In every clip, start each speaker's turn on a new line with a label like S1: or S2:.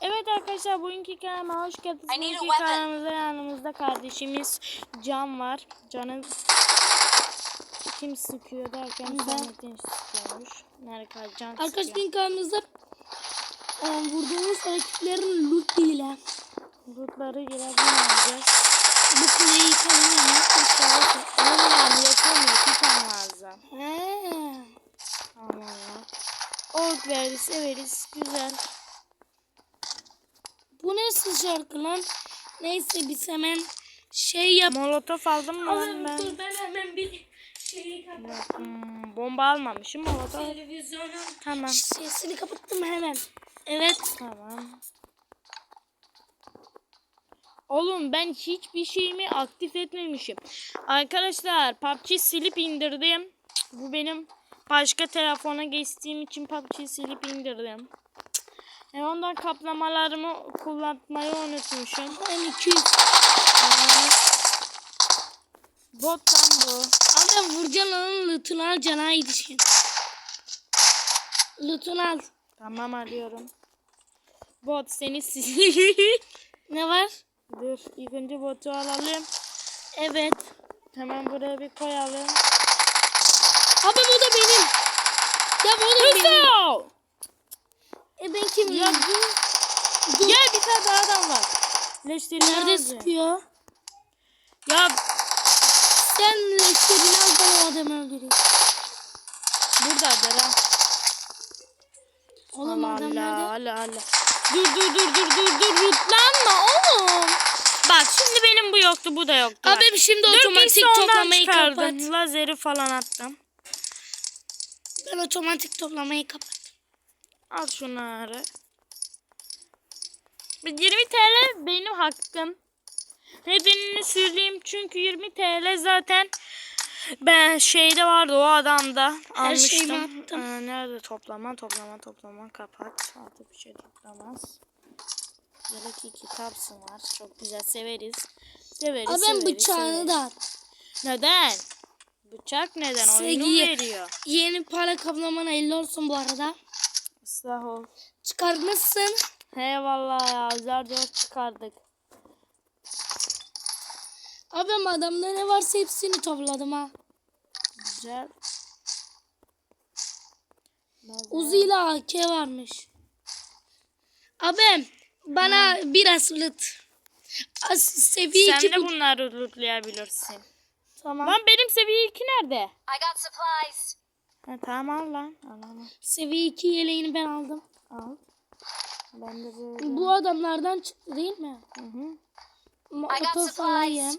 S1: Evet arkadaşlar bugünkü kanalıma hoş geldiniz. Bugünkü kanalımızda yanımızda kardeşimiz Can var. Can'ın kim sıkıyor derken. Samet'in sıkıyormuş. Nerede Can sıkıyor.
S2: Arkadaşlar kanalımızda e, vurduğumuz rakiplerin loot ha.
S1: Lootları girebilmeyeceğiz.
S2: Bu kuleyi yıkamıyor.
S1: Onu yani yapamıyor. Titan lazım.
S2: He.
S1: Allah Allah. Ork veririz, severiz. Güzel.
S2: Bu nasıl şarkı lan? Neyse biz hemen şey yap.
S1: Molotof aldım mı lan ben?
S2: dur ben hemen bir şeyi kapat.
S1: Hmm, bomba almamışım molotof.
S2: Televizyonun
S1: Tamam.
S2: sesini kapattım hemen. Evet.
S1: Tamam. Oğlum ben hiçbir şeyimi aktif etmemişim. Arkadaşlar PUBG silip indirdim. Bu benim başka telefona geçtiğim için PUBG silip indirdim. E ondan kaplamalarımı kullanmayı unutmuşum.
S2: Ben 200.
S1: Aa, Bot lan bu.
S2: Abi vuracaksın onun lootunu al cana yetişkin. Lootunu al.
S1: Tamam alıyorum. Bot seni.
S2: Ne var?
S1: Dur ilk önce botu alalım.
S2: Evet.
S1: Hemen buraya bir koyalım.
S2: Abi bu da benim. Ya bu da benim.
S1: Hüso!
S2: E ben kimim?
S1: Ya dur. Gel bir tane daha adam var. Leşleri
S2: Nerede sıkıyor?
S1: Ya
S2: Sen al ben o adamı öldüreyim.
S1: buradadır ha.
S2: Oğlum
S1: Allah
S2: adam
S1: Allah
S2: nerede?
S1: Allah Allah. Dur dur dur dur dur dur rutlanma oğlum. Bak şimdi benim bu yoktu bu da yoktu. bak.
S2: Abi şimdi
S1: Dur,
S2: otomatik toplamayı
S1: çıkardım.
S2: kapat.
S1: Lazeri falan attım.
S2: Ben otomatik toplamayı kapat.
S1: Al şunları. Bir 20 TL benim hakkım. Nedenini söyleyeyim çünkü 20 TL zaten ben şeyde vardı o adamda
S2: Her
S1: almıştım.
S2: attım.
S1: Ee, nerede toplama toplama toplama kapat. Artık bir şey toplamaz. Yelek iki kitapsın var. Çok güzel severiz. Severiz
S2: Abi ben bıçağını
S1: severiz.
S2: da.
S1: Neden? Bıçak neden? Oyunu
S2: Sevgiyi-
S1: veriyor.
S2: Yeni para kaplaman hayırlı olsun bu arada.
S1: Sağ ol.
S2: Çıkartmışsın.
S1: Eyvallah ya. Zar zor çıkardık.
S2: Abi ben adamda ne varsa hepsini topladım ha.
S1: Güzel.
S2: Uzi ile AK varmış. Abi bana biraz loot. Az seviye
S1: Sen
S2: 2
S1: de
S2: bu.
S1: bunları lootlayabilirsin.
S2: Tamam.
S1: Lan benim seviye 2 nerede?
S3: I got supplies.
S1: Ha, tamam al lan. Al al.
S2: Seviye 2 yeleğini ben aldım.
S1: al. Ben de böyle.
S2: Bu adamlardan çıktı değil mi?
S1: Hı hı.
S2: Yem.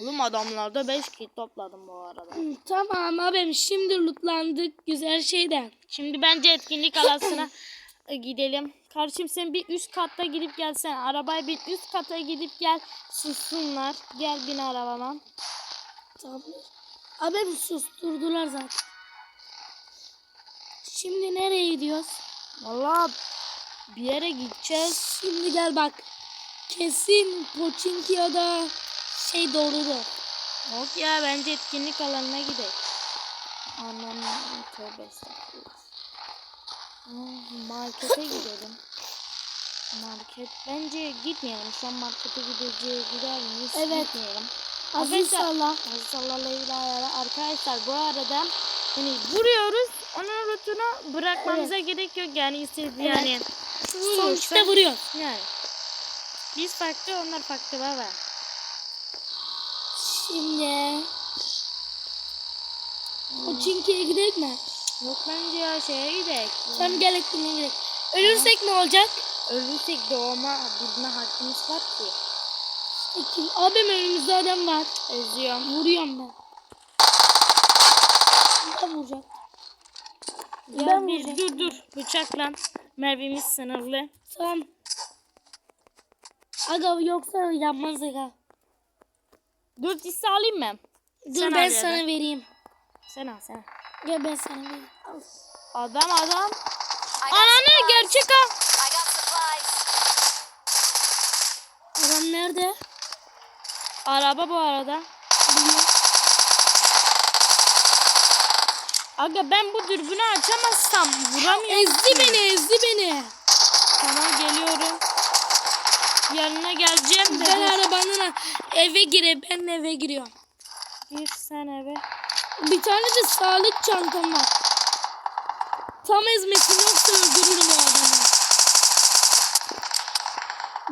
S1: Oğlum adamlarda 5 kit topladım bu arada.
S2: Hı, Tamam abim şimdi lootlandık güzel şeyden.
S1: Şimdi bence etkinlik alasına e, gidelim. Kardeşim sen bir üst katta gidip gelsen. Arabayı bir üst kata gidip gel. Sussunlar. Gel bin arabama.
S2: Tamam. Abim susturdular zaten. Şimdi nereye gidiyoruz?
S1: Valla bir yere gideceğiz.
S2: Şimdi gel bak. Kesin Pochinki ya da şey doğrudur.
S1: Yok ya bence etkinlik alanına gidelim. Anam tövbe estağfurullah. Markete gidelim. Market bence gitmeyelim. Şu an markete gideceğiz. Gider miyiz?
S2: Evet.
S1: Gitmeyelim.
S2: Aziz
S1: Arkadaşlar-
S2: Allah.
S1: Aziz Allah'la ilahe Arkadaşlar bu arada hani vuruyoruz. Onun rutunu bırakmamıza gerek yok. Yani istediği
S2: Evet.
S1: yani.
S2: Sonuçta vuruyor.
S1: Yani. Biz farklı onlar farklı baba.
S2: Şimdi Pochinki'ye gidelim mi?
S1: Yok bence ya şeye gidelim.
S2: Tamam gel etkinliğe gidelim. Ölürsek ne olacak?
S1: Ölürsek doğma bilme hakkımız var ki.
S2: Ekin. Abim önümüzde adam var.
S1: Özlüyorum.
S2: Vuruyorum ben. Ben vuracağım.
S1: Ya
S2: Ben
S1: bir
S2: vuracağım.
S1: dur dur. Bıçakla. Mermimiz sınırlı.
S2: Tamam. Aga yoksa yanmaz aga.
S1: Dört hisse alayım mı?
S2: Dur
S1: Sen
S2: ben
S1: al
S2: sana vereyim.
S1: Sen al sen al.
S2: Gel ben sana vereyim. Al.
S1: Adam adam. Ananı gerçek
S3: supplies.
S2: Adam nerede?
S1: Araba bu arada.
S2: Bilmiyorum.
S1: Aga ben bu dürbünü açamazsam vuramıyorum.
S2: Ezdi beni ezdi beni.
S1: Tamam geliyorum. Yanına geleceğim de.
S2: Ben arabanın eve gire. Ben eve giriyorum.
S1: Gir sen eve.
S2: Bir tane de sağlık çantam var. Tam ezmesin yoksa öldürürüm o adamı.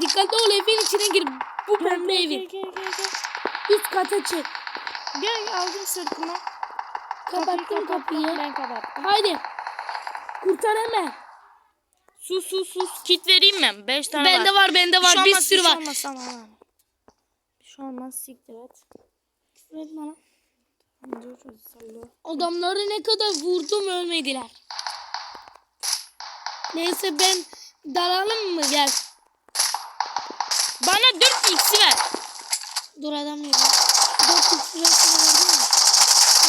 S2: Dikkatli ol evin içine gir. Bu pembe evin.
S1: Gel gel gel. gel.
S2: Üst kata çık.
S1: Gel aldım sırtıma.
S2: Kapattım kapıyı.
S1: Ben kapattım.
S2: Haydi. Kurtar hemen.
S1: Sus sus sus. Kit vereyim mi? 5 tane
S2: Bende var bende var.
S1: şey
S2: Bir
S1: olmaz,
S2: sürü
S1: şey
S2: var.
S1: olmaz, tamam. Bir şey olmaz siktir et.
S2: Evet bana.
S1: Dur salla.
S2: Adamları ne kadar vurdum ölmediler. Neyse ben dalalım mı gel.
S1: Bana 4 x'i ver.
S2: Dur adam üç lirasını verdin mi?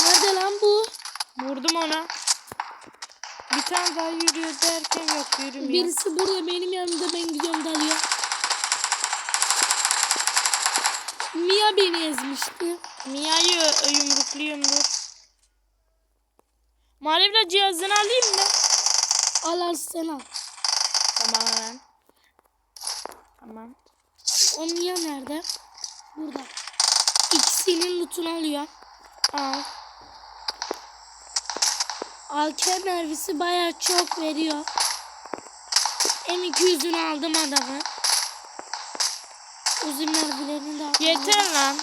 S2: Nerede lan bu?
S1: Vurdum ona. Bir tane daha yürüyor derken yok yürümüyor.
S2: Birisi burada benim yanımda ben gidiyorum dalıyor. Mia beni ezmişti.
S1: Mia'yı ö- yumrukluyum dur. Manevra cihazını alayım mı?
S2: Al al sen al.
S1: Tamam. Tamam.
S2: O Mia nerede? Burada. İkisinin lootunu alıyor.
S1: Al.
S2: AK mermisi baya çok veriyor. M200'ünü aldım adamı. Uzun mermilerini de aldım.
S1: Yeter lan.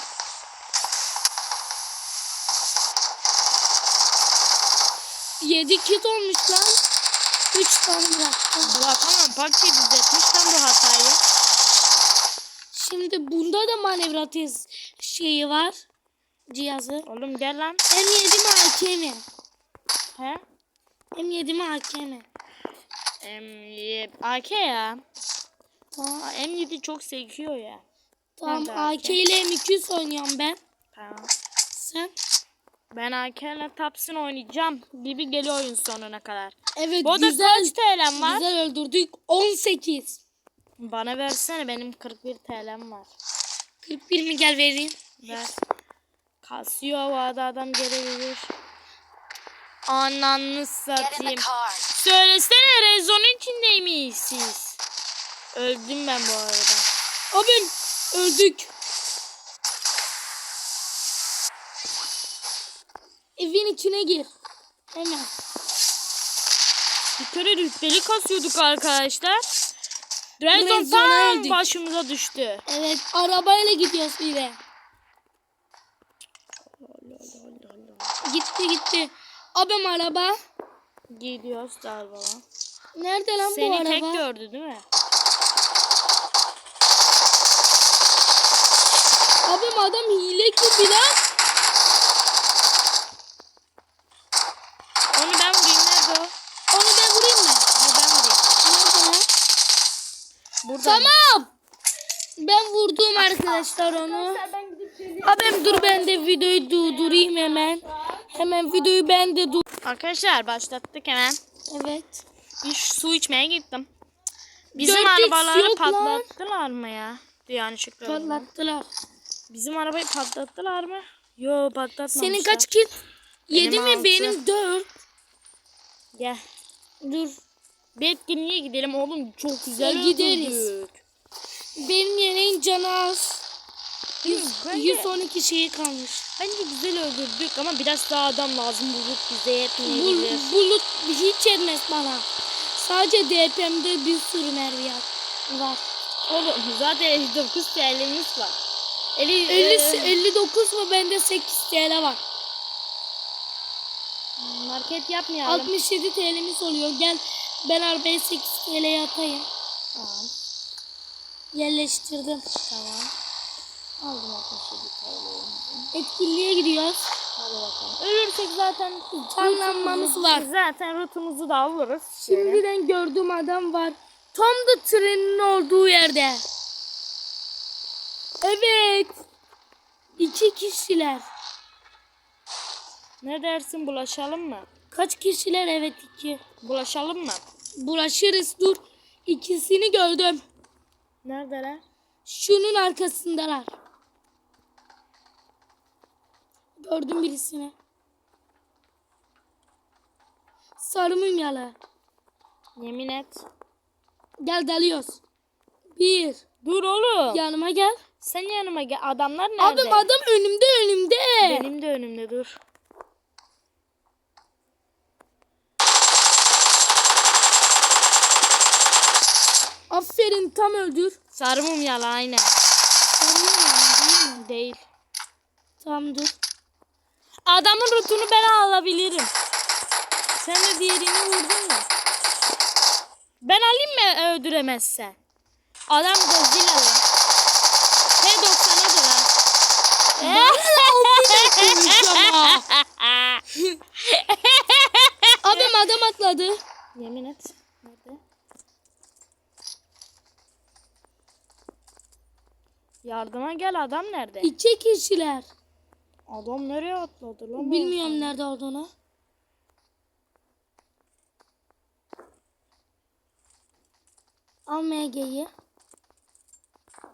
S2: Yedi kit olmuş lan. Üç tane bıraktım.
S1: Bırakamam. Pakçayı düzeltmiş lan bu hatayı.
S2: Şimdi bunda da manevra tez şeyi var. Cihazı.
S1: Oğlum gel lan.
S2: M7 mi AK mi?
S1: He?
S2: M7 mi AK mi?
S1: Em, AK ya.
S2: Tamam.
S1: Aa, M7 çok sekiyor ya.
S2: Tamam
S1: AK?
S2: AK ile M200 oynuyorum ben.
S1: Tamam.
S2: Sen?
S1: Ben AK'le Tapsin oynayacağım gibi geliyor oyun sonuna kadar.
S2: Evet
S1: Bu da
S2: güzel.
S1: kaç TL'm var?
S2: Güzel öldürdük. 18.
S1: Bana versene benim 41 TL'm var.
S2: 41 mi gel vereyim.
S1: Ver. Kasıyor o ada adam gelebilir. Ananı satayım. Söylesene rezonun içindeymiş siz. Öldüm ben bu arada.
S2: Abim öldük. Evin içine gir. Hemen.
S1: Bir kere rütbeli kasıyorduk arkadaşlar. Rezon tam
S2: öldük.
S1: başımıza düştü.
S2: Evet arabayla gidiyoruz de. Gitti gitti. Abim araba.
S1: Gidiyoruz galiba. lan.
S2: Nerede lan bu
S1: Seni
S2: araba?
S1: tek gördü değil mi?
S2: Abim adam hile gibi lan.
S1: Onu ben vurayım. Nerede o?
S2: Onu ben vurayım mı?
S1: Dur ben vurayım.
S2: Nerede lan?
S1: Burada.
S2: Tamam. Ben vurdum arkadaşlar onu. Abim dur ben de videoyu durdurayım hemen. Hemen videoyu ben de dur.
S1: Arkadaşlar başlattık hemen.
S2: Evet.
S1: Bir su içmeye gittim. Bizim
S2: 4x
S1: arabaları
S2: yok lan.
S1: patlattılar mı ya? Yanlışlıkla.
S2: Patlattılar.
S1: Bizim arabayı patlattılar mı? Yo patlatmamışlar.
S2: Senin kaç?
S1: Benim
S2: 7 mi? Benim 4.
S1: Gel.
S2: Dur.
S1: Bir etkinliğe gidelim oğlum. Çok güzel
S2: Ya gideriz. Benim yeneğin canı az.
S1: Yüz, bence,
S2: 112 şeyi kalmış.
S1: Bence güzel öldürdük ama biraz daha adam lazım. Bulut bize yetmeyebilir.
S2: bulut hiç yetmez bana. Sadece DPM'de bir sürü mermi var.
S1: Oğlum zaten 59 TL'miz var. 50,
S2: 50,
S1: e,
S2: 59 mu? Bende 8 TL var.
S1: market yapmayalım.
S2: 67 TL'miz oluyor. Gel ben arabaya 8 TL'ye atayım.
S1: Tamam.
S2: Yerleştirdim.
S1: Tamam. Aldım 67 TL'yi.
S2: Etkinliğe gidiyoruz.
S1: Hadi bakalım. Ölürsek zaten
S2: Canlanmamız var.
S1: Zaten rutumuzu da alırız.
S2: Şimdiden gördüğüm adam var. Tam da trenin olduğu yerde. Evet. İki kişiler.
S1: Ne dersin bulaşalım mı?
S2: Kaç kişiler? Evet iki.
S1: Bulaşalım mı?
S2: Bulaşırız dur. İkisini gördüm.
S1: Neredeler?
S2: Şunun arkasındalar. Gördüm birisini. Sarı mumyalı.
S1: Yemin et.
S2: Gel dalıyoruz. Bir,
S1: Dur oğlum.
S2: Yanıma gel.
S1: Sen yanıma gel. Adamlar nerede?
S2: Abim adam önümde önümde.
S1: Benim de önümde dur.
S2: Aferin tam öldür.
S1: Sarı mum yalan aynen.
S2: Değil mi?
S1: Değil.
S2: Tamam dur.
S1: Adamın rutunu ben alabilirim. Sen de diğerini vurdun mu? Ben alayım mı öldüremezsen? Adam Godzilla lan. P90'a da lan.
S2: Abim adam atladı.
S1: Yemin et. Nerede? Yardıma gel adam nerede?
S2: İki kişiler.
S1: Adam nereye atladı lan?
S2: Bilmiyorum nerede olduğunu. Al MG'yi.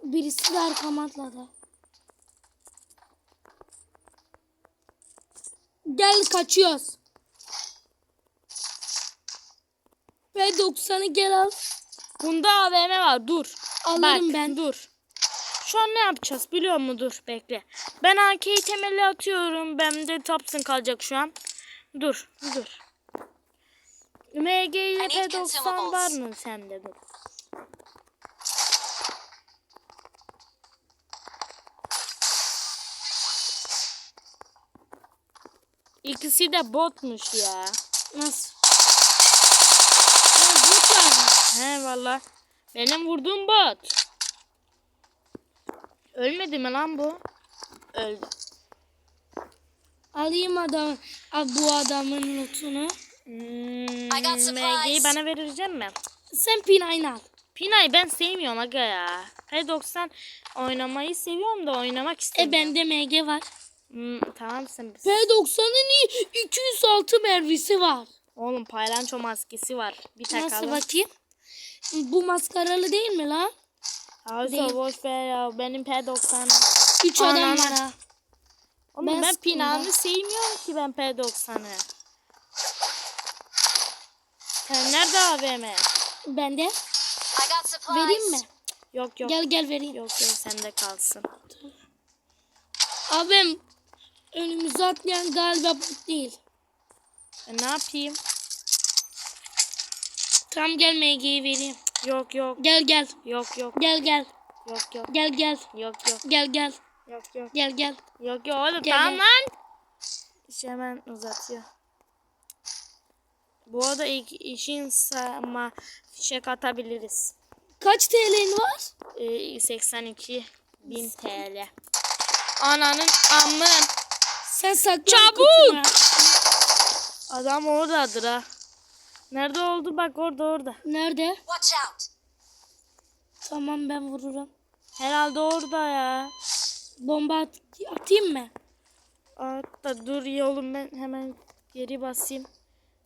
S2: Birisi de arkama atladı. Gel kaçıyoruz. Ve 90'ı gel al.
S1: Bunda AVM var dur.
S2: Alırım
S1: Bak,
S2: ben.
S1: Dur. Şu an ne yapacağız biliyor musun? Dur bekle. Ben AK'yi temeli atıyorum. Bende Thompson kalacak şu an. Dur dur. MG ile
S3: I need
S1: P90
S3: consumables.
S1: var mı sende? Dur. İkisi de botmuş ya.
S2: Nasıl? Bu var.
S1: He valla. Benim vurduğum bot. Ölmedi mi lan bu? Öldü.
S2: Alayım adam, bu adamın lootunu.
S1: Hmm. MG'yi bana verecek mi?
S2: Sen pinayını al.
S1: Pinay ben sevmiyorum aga ya. P90 oynamayı seviyorum da oynamak
S2: E
S1: istemiyorum.
S2: bende MG var.
S1: Hmm, tamam sen.
S2: P90'ın iyi 206 mermisi var.
S1: Oğlum paylanço maskesi var. Bir
S2: Nasıl
S1: takalım.
S2: bakayım? Bu maskaralı değil mi lan?
S1: Hayır boş ver ya. Benim P90.
S2: 3 adam var.
S1: Oğlum
S2: Ben
S1: ben. Pinay'ı sevmiyorum ki ben P90'ı. Sen nerede AVM?
S2: Bende. Vereyim mi?
S1: Yok yok.
S2: Gel gel vereyim.
S1: Yok yok sende kalsın.
S2: Abim önümüze atlayan galiba bot değil.
S1: E, ne yapayım?
S2: Tam gel MG'yi vereyim.
S1: Yok yok.
S2: Gel gel.
S1: Yok yok.
S2: Gel gel.
S1: Yok yok.
S2: Gel gel.
S1: Yok yok.
S2: Gel gel.
S1: Yok yok.
S2: Gel gel.
S1: Yok yok oğlum
S2: Gel,
S1: tamam
S2: gel.
S1: lan. İşi hemen uzatıyor. Bu arada ilk işin sama fişek atabiliriz.
S2: Kaç TL'in var?
S1: Ee, 82 bin TL. Ananın amın.
S2: Sen saklan
S1: Çabuk!
S2: kutuna.
S1: Adam oradadır ha. Nerede oldu bak orada orada.
S2: Nerede?
S3: Watch out.
S2: Tamam ben vururum.
S1: Herhalde orada ya.
S2: Bomba at atayım mı?
S1: Hatta dur ya oğlum ben hemen geri basayım.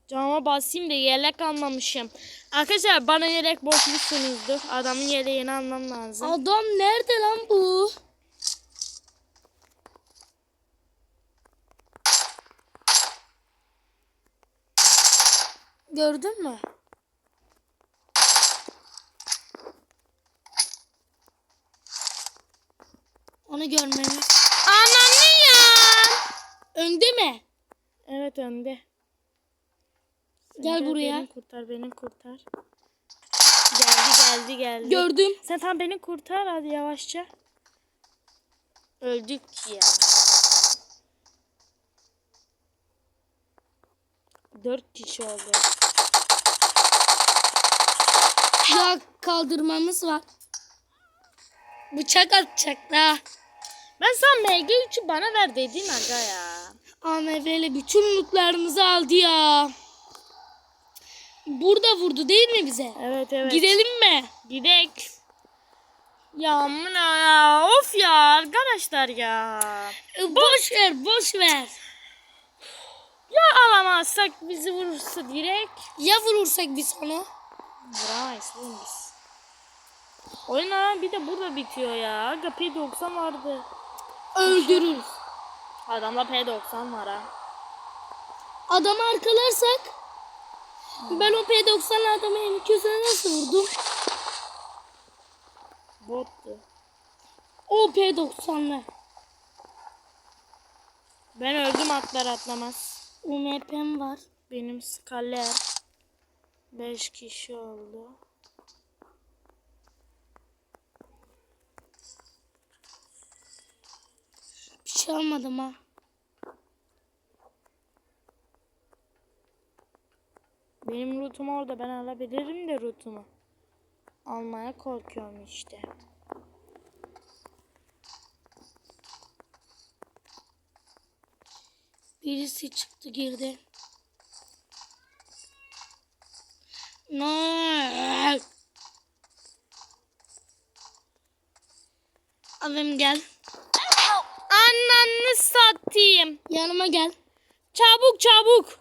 S1: Cama basayım da yelek almamışım. Arkadaşlar bana yelek boşmuşsunuzdur. Adamın yeleğini almam lazım.
S2: Adam nerede lan bu? Gördün mü? Onu görmemiz.
S1: Ananı ya.
S2: Önde mi?
S1: Evet önde.
S2: Gel buraya.
S1: Beni kurtar beni kurtar. Geldi geldi geldi.
S2: Gördüm.
S1: Sen tam beni kurtar hadi yavaşça. Öldük ya. Dört kişi oldu.
S2: Ya kaldırmamız var. Bıçak atacak da.
S1: Ben sana MG3'ü bana ver dedin aga ya.
S2: AMV'le bütün lootlarımızı aldı ya. Burada vurdu değil mi bize?
S1: Evet evet.
S2: Gidelim mi?
S1: Gidek. Ya amına ya. Of ya arkadaşlar ya.
S2: E, Boş ver, boş ver.
S1: Ya alamazsak bizi vurursa direkt.
S2: Ya vurursak biz onu?
S1: Vuramayız oğlum biz. Oyun bir de burada bitiyor ya. Aga P90 vardı.
S2: Öldürürüz.
S1: Adamda P90 var ha.
S2: Adamı arkalarsak ben o P90 adamı M200'e nasıl vurdum?
S1: Bottu.
S2: O P90'lı.
S1: Ben öldüm atlar atlamaz.
S2: UMP'm var.
S1: Benim skaler. 5 kişi oldu.
S2: Bir şey almadım ha.
S1: Benim rootum orada. Ben alabilirim de rootumu. Almaya korkuyorum işte.
S2: Birisi çıktı girdi. No. Abim gel.
S1: Ananı satayım.
S2: Yanıma gel.
S1: Çabuk çabuk.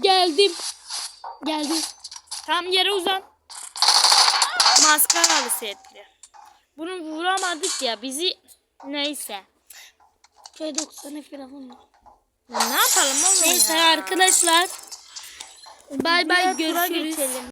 S2: Geldim. Geldim.
S1: Tam yere uzan. Maskaralı setli. Bunu vuramadık ya bizi neyse.
S2: P90'ı firavun.
S1: Ya ne yapalım oğlum
S2: Neyse
S1: ya?
S2: arkadaşlar. Bay bay görüşürüz.